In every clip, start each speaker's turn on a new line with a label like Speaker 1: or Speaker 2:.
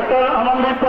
Speaker 1: Doctor আনন্দিত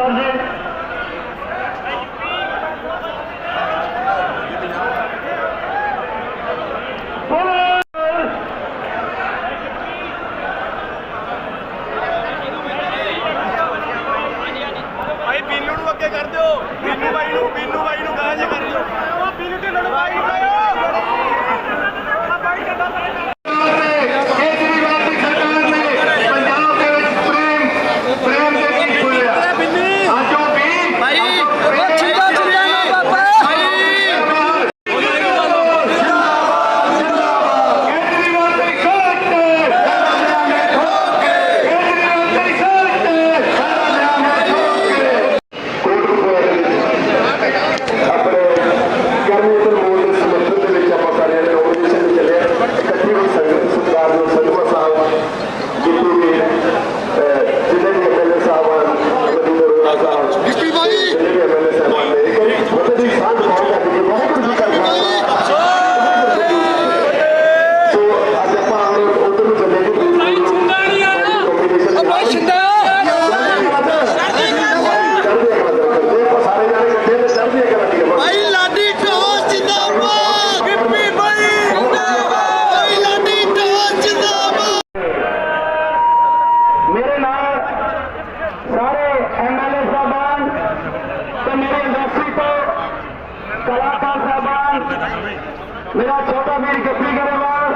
Speaker 2: ਮੇਰਾ ਛੋਟਾ ਵੀਰ ਗੱਪੀ ਗਰੇਵਾਲ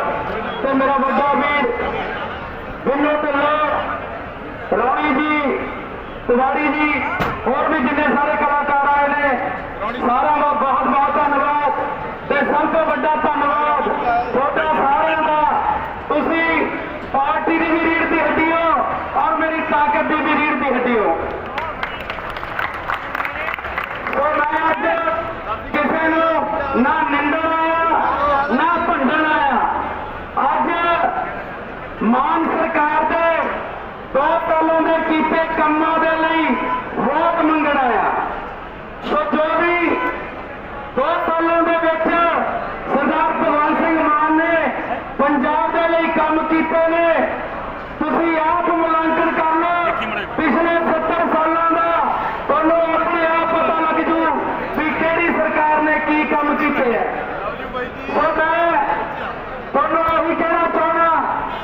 Speaker 2: ਤੇ ਮੇਰਾ ਵੱਡਾ ਵੀਰ ਬਿੰਨੂ ਢਿੱਲੋਂ। ਰਾਣੀ ਜੀ, ਤਿਵਾੜੀ ਜੀ, ਹੋਰ ਵੀ ਜਿੰਨੇ ਸਾਰੇ ਕਲਾਕਾਰ ਆਏ ਨੇ ਸਾਰਾ ਦਾ ਬਹੁਤ ਬਹੁਤ ਧੰਨਵਾਦ ਤੇ ਸਭ ਤੋਂ ਵੱਡਾ ਧੰਨਵਾਦ ਤੁਹਾਡਾ ਸਾਰਿਆਂ ਦਾ ਤੁਸੀਂ ਪਾਰਟੀ ਦੀ ਵੀ ਰੀੜ ਦੀ ਹੱਡੀ ਹੋ ਔਰ ਮੇਰੀ ਤਾਕਤ ਦੀ ਵੀ ਰੀੜ ਦੀ ਹੱਡੀ ਹੋ ਸੋ ਮੈਂ ਅੱਜ ਕਿਸੇ ਨੂੰ ਨਾ ਨਿੰਦਣ ਆਇਆ ਨਾ ਭੰਡਣ ਆਇਆ ਅੱਜ ਮਾਨ ਸਰਕਾਰ ਦੇ ਦੋ ਸਾਲਾਂ ਦੇ ਕੀਤੇ ਕੰਮਾਂ ਦੇ ਲਈ ਵੋਟ ਮੰਗਣ ਆਇਆ ਸੋ ਜੋ ਵੀ ਦੋ ਸਾਲਾਂ ਦੇ ਵਿੱਚ ਸਰਦਾਰ ਭਗਵੰਤ ਸਿੰਘ ਮਾਨ ਨੇ ਪੰਜਾਬ ਦੇ ਲਈ ਕੰਮ ਕੀਤੇ ਨੇ ਤੁਸੀਂ ਆਪ ਮੁਲਾਂਕਣ ਕਰ ਲਓ ਪਿਛਲੇ 70 ਸਾਲਾਂ ਦਾ ਤੁਹਾਨੂੰ ਆਪਣੇ ਆਪ ਪਤਾ ਲੱਗ ਜੂ ਵੀ ਕਿਹੜੀ ਸਰਕਾਰ ਨੇ ਕੀ ਕੰਮ ਕੀਤੇ ਹੈ ਸੋ ਮੈਂ ਤੁਹਾਨੂੰ ਇਹੀ ਕਹਿਣਾ ਚਾਹੁੰਦਾ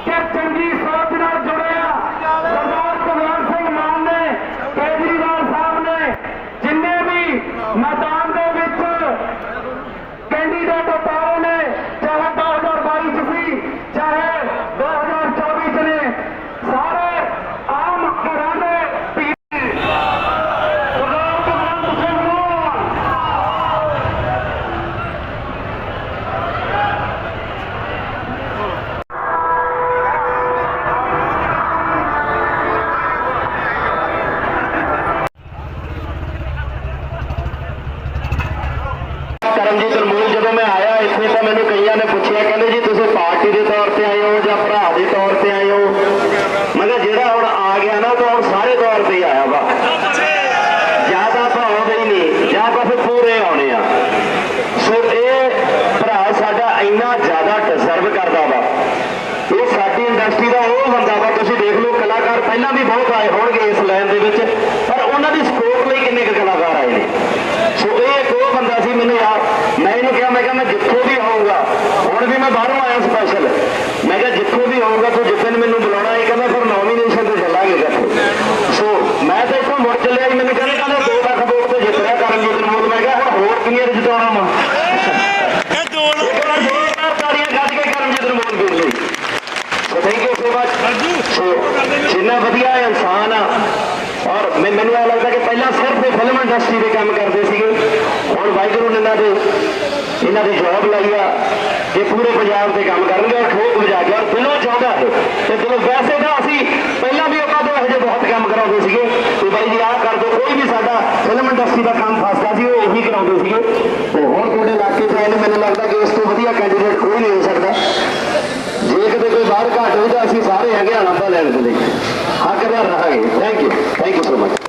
Speaker 2: ਕਿ ਚੰਗੀ ਸੋਚ ਨਾਲ ਜੁੜਿਆ ਸਰਦਾਰ ਭਗਵੰਤ ਸਿੰਘ ਮਾਨ ਨੇ ਕੇਜਰੀਵਾਲ ਸਾਹਿਬ ਨੇ ਜਿੰਨੇ ਵੀ ਮੈਦਾਨ ਦੇ ਵਿੱਚ ਕੈਂਡੀਡੇਟ ਉਤਾਰੇ ਨੇ ਚਾਹੇ 2022 ਚ ਸੀ ਚਾਹੇ 2024 ਚ ਨੇ ਸਾਰੇ ਆਮ ਘਰਾਂ ਦੇ ਧੀ ਸਰਦਾਰ ਭਗਵੰਤ ਸਿੰਘ ਮਾਨ ਕਰਮਜੀਤ ਅਨਮੋਲ ਜਦੋਂ ਮੈਂ ਆਇਆ ਇੱਥੇ ਤਾਂ ਮੈਨੂੰ ਕਈਆਂ ਨੇ ਪੁੱਛਿਆ, ਕਹਿੰਦੇ ਜੀ ਤੁਸੀਂ ਪਾਰਟੀ ਦੇ ਤੌਰ ਤੇ ਆਏ ਹੋ ਜਾਂ ਭਰਾ ਦੇ ਤੌਰ ਤੇ ਆਏ ਹੋ? ਮੈਂ ਕਿਹਾ, ਜਿਹੜਾ ਹੁਣ ਆ ਗਿਆ ਨਾ ਤਾਂ ਹੁਣ ਸਾਰੇ ਤੌਰ ਤੇ ਆਇਆ ਵਾ। ਜ਼ਿਆਦਾ ਤਾਂ ਆਉਂਦੇ ਹੀ ਨਹੀਂ, ਜਾਂ ਤਾਂ ਫਿਰ ਪੂਰੇ ਆਉਣੇ ਆ। ਸੋ ਇਹ ਭਰਾ ਸਾਡਾ ਇੰਨਾ ਜ਼ਿਆਦਾ ਡਿਜ਼ਰਵ ਕਰਦਾ ਵਾ। ਇਹ ਸਾਡੀ ਇੰਡਸਟਰੀ ਦਾ ਉਹ ਬੰਦਾ ਵਾ, ਤੁਸੀਂ ਦੇਖ ਲਓ, ਕਲਾਕਾਰ ਪਹਿਲਾਂ ਵੀ ਬਹੁਤ ਆਏ ਹੋਣ ਇਸ ਲਾਈਨ ਦੇ ਵਿੱਚ ਪਰ ਉਹਨਾਂ ਦੀ ਸਪੋਰਟ ਲਈ ਕਿੰਨੇ ਕੁ ਕਲਾਕਾਰ ਆਏ ਨੇ ਸੋ ਇਹ ਇੱਕ ਉਹ ਬੰਦਾ ਸੀ ਮੈਨੂੰ ਯਾਰ ਮੈਂ ਇਹਨੂੰ ਕਿਹਾ ਮੈਂ ਕਿਹਾ ਮੈਂ ਜਿੱਥੋਂ ਵੀ ਆਊਂਗਾ ਹੁਣ ਵੀ ਮੈਂ ਬਾਹਰੋਂ ਆਇਆ ਸਪੈਸ਼ਲ ਮੈਂ ਕਿਹਾ ਜਿੱਥੋਂ ਵੀ ਆਊਂਗਾ ਤੂੰ ਜਿੱਦਨ ਮੈਨੂੰ ਬੁਲਾਉਣਾ ਇਹ ਕਹਿੰਦਾ ਫਿਰ ਨੋਮੀਨੇਸ਼ਨ ਤੇ ਚੱਲਾਂਗੇ ਇਕੱਠੇ ਸੋ ਮੈਂ ਤਾਂ ਇੱਥੋਂ ਮੁੜ ਚੱਲਿਆ ਸੀ ਮੈਨੂੰ ਕਹਿੰਦੇ ਕਹਿੰਦੇ 2 ਲੱਖ ਵੋਟ ਤੇ ਜਿੱਤ ਰਿਹਾ ਕਰਮਜੀਤ ਨੂੰ ਮੈਂ ਕਿਹਾ ਹੁਣ ਹੋਰ ਕਿੰਨੀਆਂ ਜਿਤਾਉਣਾ ਵਾ
Speaker 3: ਇਹ ਦੋ ਲੋਕ
Speaker 2: ਇੱਕ ਵਾਰ ਜ਼ੋਰਦਾਰ ਤਾੜੀਆਂ ਕੱਢ ਕੇ ਕਰਮਜੀਤ ਨੂੰ ਮੋਲ ਵੀਰ ਲਈ so thank you so much so ਜਿੰਨਾ ਵਧੀਆ ਇਨਸਾਨ ਆ ਔਰ ਮੈਂ ਮੈਨੂੰ ਇਹ ਲੱਗਦਾ ਕਿ ਪਹਿਲਾਂ ਸਿਰਫ ਇਹ ਫਿਲਮ ਇੰਡਸਟਰੀ ਦੇ ਕੰਮ ਕਰਦੇ ਸੀਗੇ। ਹੁਣ ਵਾਹਿਗੁਰੂ ਨੇ ਇਹਨਾਂ ਦੇ, ਇਹਨਾਂ ਦੀ ਜੌਬ ਲਈ ਆ ਇਹ ਪੂਰੇ ਪੰਜਾਬ ਦੇ ਕੰਮ ਕਰਨਗੇ ਔਰ ਠੋਕ ਵਜਾ ਕੇ। ਔਰ ਦਿਲੋਂ ਚਾਹੁੰਦਾ ਹੈ ਤੇ ਦਿਲੋਂ ਵੈਸੇ ਤਾਂ ਅਸੀਂ ਪਹਿਲਾਂ ਵੀ ਉਹਨਾਂ ਤੋਂ ਇਹੋ ਜਿਹੇ ਬਹੁਤ ਕੰਮ ਕਰਾਉਂਦੇ ਸੀਗੇ ਤੇ ਬਾਈ ਜੀ ਆਹ ਕਰ ਦਿਓ ਕੋਈ ਵੀ ਸਾਡਾ ਫਿਲਮ ਇੰਡਸਟਰੀ ਦਾ ਕੰਮ ਫਸਦਾ ਸੀ, ਉਹ ਉਹੀ ਕਰਾਉਂਦੇ ਸੀਗੇ। ਤੇ ਹੁਣ ਤੁਹਾਡੇ ਇਲਾਕੇ 'ਚ ਆਏ ਨੇ, ਮੈਨੂੰ ਲੱਗਦਾ ਕਿ ਇਸ ਤੋਂ ਵਧੀਆ ਕੈਂਡੀਡੇਟ ਕੋਈ ਨਹੀਂ ਹੋ ਸਕਦਾ। ਜੇ ਕਿਤੇ ਕੋਈ ਬਾਹਰ ਘਾਟ ਹੋਈ ਤਾਂ ਅਸੀਂ ਸਾਰੇ ਹੈਗੇ ਆ ਨੰਬਰ ਲੈਣ ਦੇ ਲਈ ਹੱਕਦਾਰ ਰਹਾਂਗੇ। Thank you thank you so much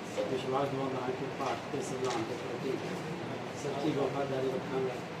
Speaker 4: ਵਿਸ਼ਵਾਸ
Speaker 5: ਦਿਵਾਉਂਦਾ ਹਾਂ
Speaker 2: ਕਿ ਭਾਰਤ ਦੇ ਸੰਵਿਧਾਨ ਦੇ ਪ੍ਰਤੀ ਸੱਚੀ ਵਫਾਦਾਰੀ ਰੱਖਾਂਗਾ।